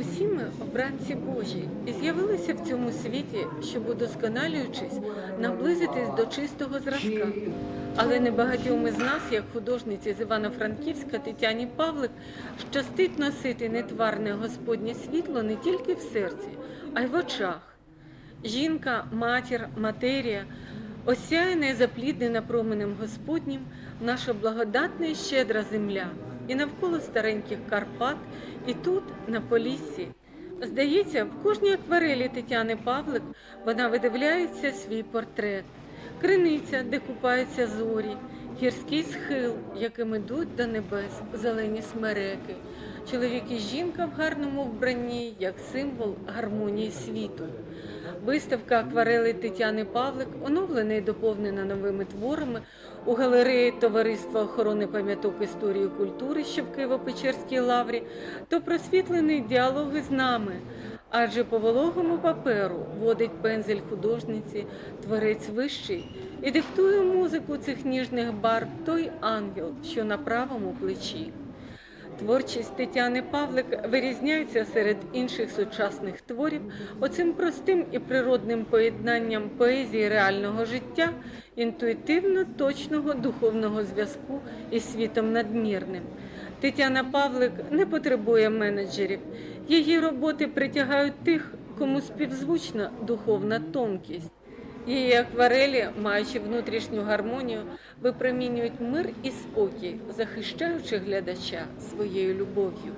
Всі ми обранці Божі і з'явилися в цьому світі, щоб, удосконалюючись, наблизитись до чистого зразка. Але небагатьом із нас, як художниці з Івано-Франківська Тетяні Павлик, щастить носити нетварне Господнє світло не тільки в серці, а й в очах. Жінка, матір, матерія, осяяна і запліднена променем Господнім, наша благодатна і щедра земля, і навколо стареньких Карпат, і тут, на Поліссі. Здається, в кожній акварелі Тетяни Павлик вона видивляється свій портрет. Криниця, де купаються зорі, гірський схил, яким ідуть до небес зелені смереки, чоловік і жінка в гарному вбранні, як символ гармонії світу. Виставка акварели Тетяни Павлик оновлена і доповнена новими творами у галереї Товариства охорони пам'яток історії культури, що в Києво-Печерській лаврі, то просвітлений діалоги з нами. Адже по вологому паперу водить пензель художниці, творець вищий, і диктує музику цих ніжних бар той ангел, що на правому плечі. Творчість Тетяни Павлик вирізняється серед інших сучасних творів оцим простим і природним поєднанням поезії реального життя, інтуїтивно точного духовного зв'язку із світом надмірним. Тетяна Павлик не потребує менеджерів. Її роботи притягають тих, кому співзвучна духовна тонкість. Її акварелі, маючи внутрішню гармонію, випромінюють мир і спокій, захищаючи глядача своєю любов'ю.